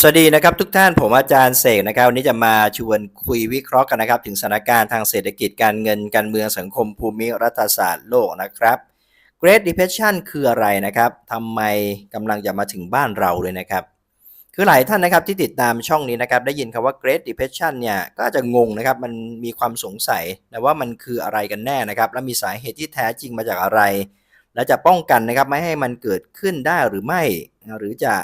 สวัสดีนะครับทุกท่านผมอาจารย์เสกนะครับวันนี้จะมาชวนคุยวิเคราะห์กันนะครับ ถึงสถานการณ์ทางเศรษฐกิจการเงินการเมืองสังคมภูมิรัฐศาสตร์โลกนะครับ Great Depression คืออะไรนะครับทำไมกำลังจะมาถึงบ้านเราเลยนะครับ คือหลายท่านนะครับที่ติดตามช่องนี้นะครับ ได้ยินคำว่า Great Depression เนี่ยก็จะงงนะครับ มันมีความสงสัยนะว่ามันคืออะไรกันแน่นะครับ และมีสาเหตุที่แท้จริงมาจากอะไร และจะป้องกันนะครับไม่ให้มันเกิดขึ้นได้หรือไม่หรือจะ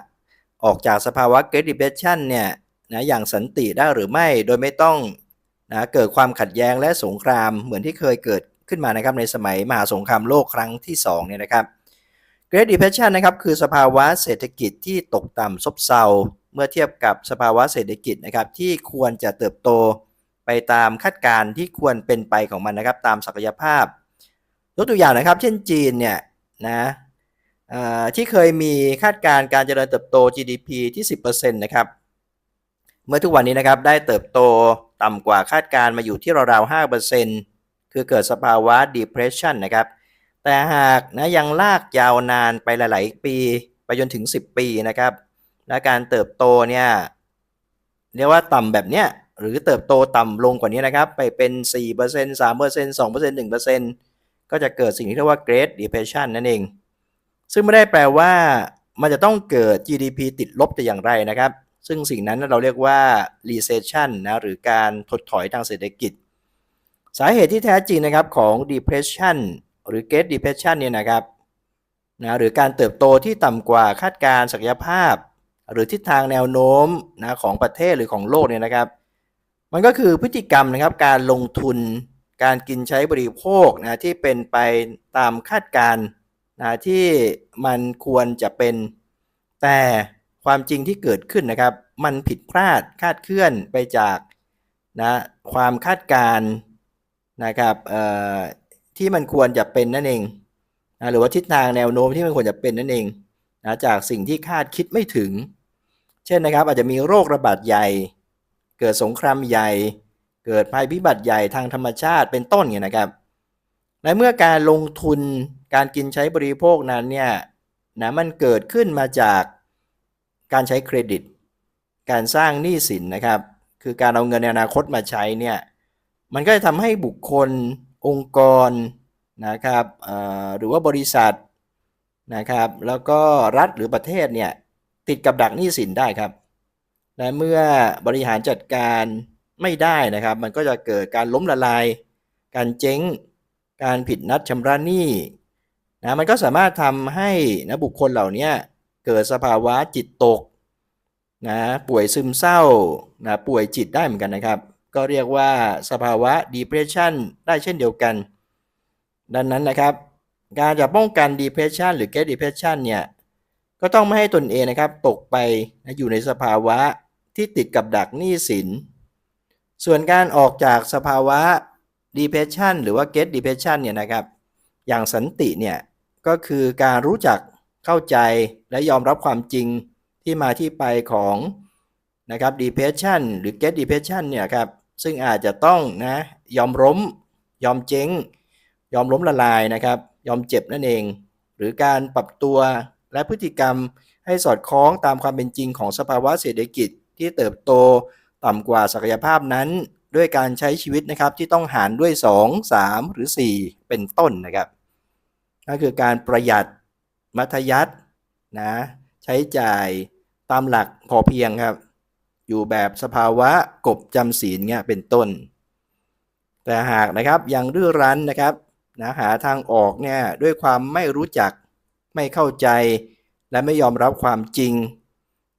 ออกจากสภาวะ Great Depression เนี่ยนะอย่างสันติได้หรือไม่โดยไม่ต้องนะเกิดความขัดแย้งและสงครามเหมือนที่เคยเกิดขึ้นมานะครับในสมัยมหาสงครามโลกครั้งที่2เนี่ยนะครับ Great Depression นะครับคือสภาวะเศรษฐกิจที่ตกต่ำซบเซาเมื่อเทียบกับสภาวะเศรษฐกิจนะครับที่ควรจะเติบโตไปตามคาดการณ์ที่ควรเป็นไปของมันนะครับตามศักยภาพ ยกตัวอย่างนะครับ เช่นจีนเนี่ยนะ ที่เคยมีคาดการณ์การเจริญเติบโต GDP ที่ 10%นะครับ เมื่อทุกวันนี้นะครับได้เติบโตต่ำกว่าคาดการณ์มาอยู่ที่ราวๆ5%คือเกิดสภาวะ depression นะครับ แต่หากนะยังลากยาวนานไปหลาย ๆ ปีไปจนถึง 10 ปีนะครับ และการเติบโตเนี่ยเรียกว่าต่ำแบบเนี้ยหรือเติบโตต่ำลงกว่านี้นะครับ ไปเป็น 4% 3% 2% 1%ก็จะเกิดสิ่งที่เรียกว่า Great Depression นั่นเอง ซึ่งไม่ได้แปลว่า มันจะต้องเกิด GDP ติดลบแต่อย่างไรนะครับ ซึ่งสิ่งนั้นเราเรียกว่า recession นะหรือการถดถอยทางเศรษฐกิจ สาเหตุที่แท้จริงนะครับของ depression หรือ Great Depression เนี่ยนะครับนะหรือการเติบโตที่ต่ำกว่าคาดการศักยภาพ หรือทิศทางแนวโน้มนะของประเทศหรือของโลกเนี่ยนะครับ มันก็คือพฤติกรรมนะครับการลงทุนการกินใช้บริโภคนะที่เป็นไปตามคาดการณ์ นะที่มันควรจะเป็น แต่ความจริงที่เกิดขึ้นนะครับ มันผิดพลาดคาดเคลื่อนไปจากนะความคาดการณ์นะครับเอ่อที่มันควรจะเป็นนั่นเองนะหรือว่าทิศทางแนวโน้มที่มันควรจะเป็นนั่นเองนะจากสิ่งที่คาดคิดไม่ถึง เช่นนะครับ อาจจะมีโรคระบาดใหญ่ เกิดสงครามใหญ่ เกิดภัยพิบัติใหญ่ทางธรรมชาติเป็นต้นเนี่ยนะครับ และเมื่อการลงทุนการกินใช้บริโภคนั้นเนี่ยนะมันเกิดขึ้นมาจากการใช้เครดิต การสร้างหนี้สินนะครับ คือการเอาเงินในอนาคตมาใช้เนี่ยมันก็จะทำให้บุคคลองค์กรนะครับหรือว่าบริษัทนะครับ แล้วก็รัฐหรือประเทศเนี่ยติดกับดักหนี้สินได้ครับและเมื่อบริหารจัดการไม่ได้นะครับ มันก็จะเกิดการล้มละลาย การเจ๊ง การผิดนัดชำระหนี้นะมันก็สามารถทำให้นะบุคคลเหล่านี้เกิดสภาวะจิตตกนะป่วยซึมเศร้านะป่วยจิตได้เหมือนกันนะครับ ก็เรียกว่าสภาวะ depression ได้เช่นเดียวกัน ดังนั้นนะครับ การจะป้องกัน depression หรือ get depression เนี่ยก็ต้องไม่ให้ตนเองนะครับตกไปนะอยู่ในสภาวะที่ติดกับดักหนี้สิน ส่วนการออกจากสภาวะ depression หรือว่า get depression เนี่ยนะครับ อย่างสันติเนี่ยก็คือการรู้จักเข้าใจและยอมรับความจริงที่มาที่ไปของนะครับ depression หรือ get depression เนี่ยครับซึ่งอาจจะต้องนะยอมล้มยอมเจ๊ง ยอมล้มละลายนะครับ ยอมเจ็บนั่นเอง หรือการปรับตัวและพฤติกรรมให้สอดคล้องตามความเป็นจริงของสภาวะเศรษฐกิจที่เติบโตต่ำกว่าศักยภาพนั้น ด้วยการใช้ชีวิตนะครับที่ต้องหารด้วย 2 3 หรือ 4 เป็นต้นนะครับก็คือการประหยัดมัธยัตินะใช้จ่ายตามหลักพอเพียงครับ อยู่แบบสภาวะกบจำศีลเนี่ยเป็นต้น แต่หากนะครับยังรื้อรั้นนะครับนะหาทางออกเนี่ยด้วยความไม่รู้จักไม่เข้าใจ และไม่ยอมรับความจริง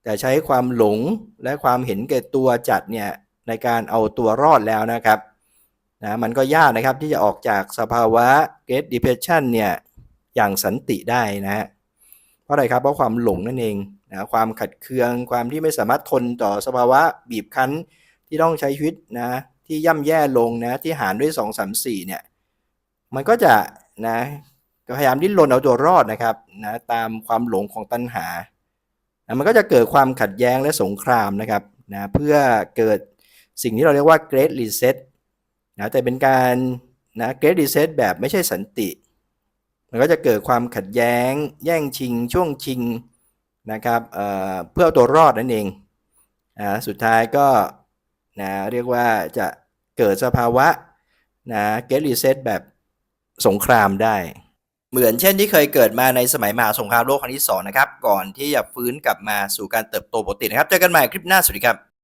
แต่ใช้ความหลงและความเห็นแก่ตัวจัดเนี่ย ในการเอาตัวรอดแล้วนะครับนะมันก็ยากนะครับที่จะออกจากสภาวะ Great Depression เนี่ยอย่างสันติได้นะฮะเพราะอะไรครับเพราะความหลงนั่นเองนะความขัดเคืองความที่ไม่สามารถทนต่อสภาวะบีบคั้นที่ต้องใช้ชีวิตนะที่ย่ำแย่ลงนะที่หารด้วย 2 3 4เนี่ยมันก็จะนะพยายามดิ้นรนเอาตัวรอดนะครับนะตามความหลงของตัณหานะมันก็จะเกิดความขัดแย้งและสงครามนะครับนะเพื่อเกิด สิ่งที่เราเรียกว่า Great Reset นะแต่เป็นการนะ Great Reset แบบไม่ใช่สันติ มันก็จะเกิดความขัดแย้ง แย่งชิง ช่วงชิงนะครับเเพื่อตัวรอดนั่นเองนะสุดท้ายก็นะเรียกว่าจะเกิดสภาวะนะเกตรีเซตแบบสงครามได้ เหมือนเช่นที่เคยเกิดมาในสมัยมหาสงครามโลกครั้งที่สองนะครับ ก่อนที่จะฟื้นกลับมาสู่การเติบโตปกตินะครับ เจอกันใหม่คลิปหน้า สวัสดีครับ